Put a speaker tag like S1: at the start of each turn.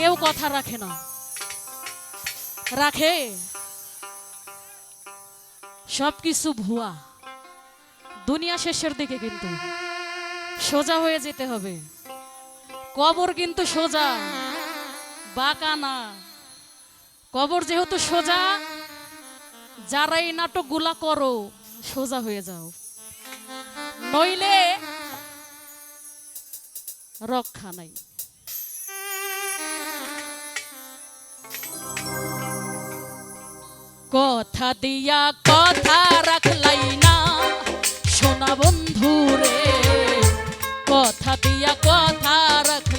S1: কেউ কথা রাখে না। রাখে। সব কিছু ভুয়া। দুনিয়া শেষের দিকে কিন্তু। সোজা হয়ে যেতে হবে। কবর কিন্তু সোজা, বাঁকা না। কবর যেহেতু সোজা যারা এই নাটকগুলা করো, সোজা হয়ে যাও। নইলে রক্ষা নাই। কথা দিয়া কথা রাখলাই না। সোনা বন্ধু রে কথা দিয়া কথা রাখলাই